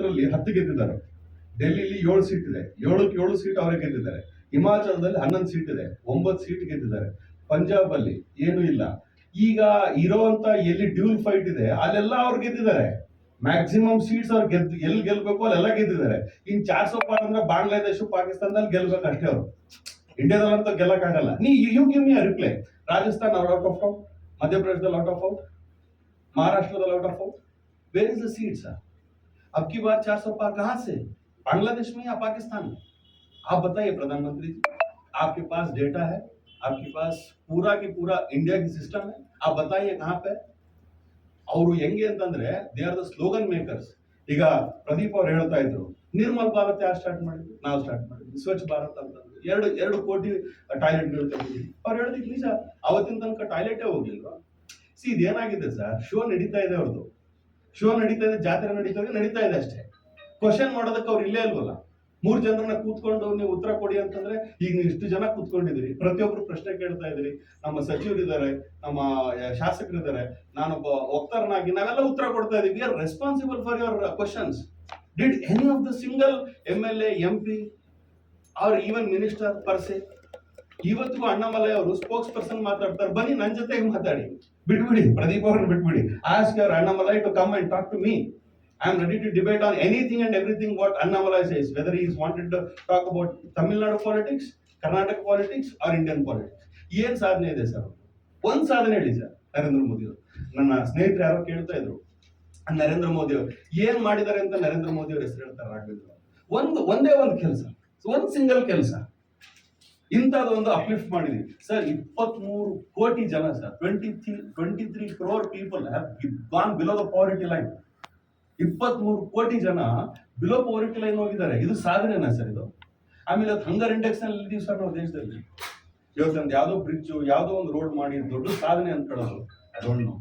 ಹತ್ತರಲ್ಲಿ ಹತ್ತು ಗೆದ್ದಿದ್ದಾರೆ. ಡೆಲ್ಲಿಲಿ ಏಳು ಸೀಟ್ ಇದೆ. ಏಳಕ್ಕೆ ಏಳು ಸೀಟ್ ಅವರೇ ಗೆದ್ದಿದ್ದಾರೆ. ಹಿಮಾಚಲದಲ್ಲಿ ಹನ್ನೊಂದು ಸೀಟ್ ಇದೆ. ಒಂಬತ್ತು ಸೀಟ್ ಗೆದ್ದಿದ್ದಾರೆ. ಪಂಜಾಬ್ ಅಲ್ಲಿ ಏನೂ ಇಲ್ಲ. ಈಗ ಇರೋಂತ ಎಲ್ಲಿ ಡ್ಯೂಲ್ ಫೈಟ್ ಇದೆ, ಅಲ್ಲೆಲ್ಲ ಅವ್ರು ಗೆದ್ದಿದ್ದಾರೆ. ಮ್ಯಾಕ್ಸಿಮಮ್ ಸೀಟ್ಸ್ ಅವ್ರು ಗೆದ್ದು, ಎಲ್ಲಿ ಗೆಲ್ಬೇಕು ಅಲ್ಲೆಲ್ಲ ಗೆದ್ದಿದ್ದಾರೆ. ಇನ್ ಚಾರ್ ಸೋ ಅಂದ್ರೆ ಬಾಂಗ್ಲಾದೇಶ, ಪಾಕಿಸ್ತಾನದಲ್ಲಿ ಗೆಲ್ಬೇಕು ಅಷ್ಟೇ ಅವರು. ಇಂಡಿಯಾದಲ್ಲಂತೂ ಗೆಲ್ಲಕ್ ಆಗಲ್ಲ ನೀ you give me reply Rajasthan ಅವ್ರು ಔಟ್ ಆಫ್ ಔಟ್ ಮಧ್ಯಪ್ರದೇಶದಲ್ಲಿ ಔಟ್ ಆಫ್ ಔಟ್ ಮಹಾರಾಷ್ಟ್ರದಲ್ಲಿ out of out where is the seats अब की बार 400 पार कहां से बांग्लादेश में या पाकिस्तान में आप बताइए प्रधानमंत्री जी आपके पास डेटा है आपके पास पूरा की पूरा इंडिया की सिस्टम है आप बताइए कहाँ पे ಅವರು ಹೆಂಗೆ ಅಂತಂದ್ರೆ they are the slogan makers ಈಗ ಪ್ರದೀಪ್ ಅವ್ರು ಹೇಳ್ತಾ ಇದ್ರು ನಿರ್ಮಲ್ ಭಾರತ್ ಯಾರು ಸ್ಟಾರ್ಟ್ ಮಾಡಿದ್ರು ನಾವು ಸ್ಟಾರ್ಟ್ ಮಾಡಿದ್ವಿ ಸ್ವಚ್ಛ ಭಾರತ್ ಅಂತಂದ್ರು ಎರಡು ಎರಡು ಕೋಟಿ ಟಾಯ್ಲೆಟ್ಗಳು ತೆಗೆದಿದ್ವಿ ಅವ್ರು ಹೇಳಿದ್ ನಿಜ ಅವತ್ತಿನ ತನಕ ಟಾಯ್ಲೆಟೇ ಹೋಗ್ಲಿಲ್ವಾ ಸಿ ಇದೇನಾಗಿದೆ ಸರ್ ಶೋ ನಡೀತಾ ಇದೆ ಅವ್ರದ್ದು ಶೋ ನಡೀತಾ ಇದೆ, ಜಾತ್ರೆ ನಡೀತಾ ಇದೆ ನಡೀತಾ ಇದೆ ಅಷ್ಟೇ. ಕ್ವಶನ್ ಮಾಡೋದಕ್ಕೆ ಅವ್ರು ಇಲ್ಲೇ ಇಲ್ವಲ್ಲ? ಮೂರು ಜನರನ್ನ ಕೂತ್ಕೊಂಡು ನೀವು ಉತ್ತರ ಕೊಡಿ ಅಂತಂದ್ರೆ ಈಗ ನೀವು ಇಷ್ಟು ಜನ ಕೂತ್ಕೊಂಡಿದ್ದೀರಿ. ಪ್ರತಿಯೊಬ್ರು ಪ್ರಶ್ನೆ ಕೇಳ್ತಾ ಇದ್ದೀರಿ. ನಮ್ಮ ಸಚಿವರಿದ್ದಾರೆ, ನಮ್ಮ ಶಾಸಕರಿದ್ದಾರೆ. ನಾನೊಬ್ಬ ವಕ್ತಾರನಾಗಿ ನಾವೆಲ್ಲ ಉತ್ತರ ಕೊಡ್ತಾ ಇದೀವಿ are responsible for your questions did any of the single M L M P or even minister per ಇವತ್ತಿಗೂ ಅಣ್ಣಾಮಲೈ ಅವರು ಸ್ಪೋಕ್ಸ್ ಪರ್ಸನ್ ಮಾತಾಡ್ತಾರೆ. ಬನ್ನಿ ನನ್ನ ಜೊತೆಗೆ ಮಾತಾಡಿ. ಬಿಟ್ಬಿಡಿ, ಪ್ರದೀಪ್ ಅವ್ರನ್ನ ಬಿಟ್ಬಿಡಿ. Ask your Annamalai to come and talk to me I am ready to debate on anything and everything what Annamalai says whether is wanted to talk about Tamil Nadu politics Karnataka politics or Indian politics ಏನ್ ಸಾಧನೆ ಇದೆ sir ಒಂದ್ ಸಾಧನೆ ಹೇಳಿ sir Narendra Modi ಅವರು. ನನ್ನ ಸ್ನೇಹಿತರು ಯಾರೋ ಕೇಳ್ತಾ ಇದ್ರು. ನರೇಂದ್ರ ಮೋದಿ ಅವರು, ಏನ್ ಮಾಡಿದ್ದಾರೆ ಅಂತ ನರೇಂದ್ರ ಮೋದಿ ಅವರು ಹೆಸರು ಹೇಳ್ತಾರೆ ಒಂದು, ಒಂದೇ ಒಂದು ಕೆಲಸ, ಒಂದ್ ಸಿಂಗಲ್ ಕೆಲಸ. ಇಂಥದ್ದು ಒಂದು ಅಪ್ಲಿಫ್ಟ್ ಮಾಡಿದ್ವಿ. ಸರ್, ಇಪ್ಪತ್ಮೂರು ಕೋಟಿ ಜನ sir twenty three twenty three crore people gone below the poverty line ಇಪ್ಪತ್ಮೂರು ಕೋಟಿ ಜನ ಬಿಲೋ ಪಾವರ್ಟಿ ಲೈನ್ ಹೋಗಿದ್ದಾರೆ. ಇದು ಸಾಧನೆನಾ ಸರ್ ಇದು? ಆಮೇಲೆ ಹಂಗರ್ ಇಂಡೆಕ್ಸ್ನಲ್ಲಿ ಇದೀವಿ ಸರ್ ನಾವು ದೇಶದಲ್ಲಿ. ಇವತ್ತೊಂದು ಯಾವುದೋ ಬ್ರಿಡ್ಜು ಯಾವುದೋ ಒಂದು ರೋಡ್ ಮಾಡಿ ದೊಡ್ಡ ಸಾಧನೆ ಅನ್ಕೊಳ್ಳೋದು ಅದೊಂದು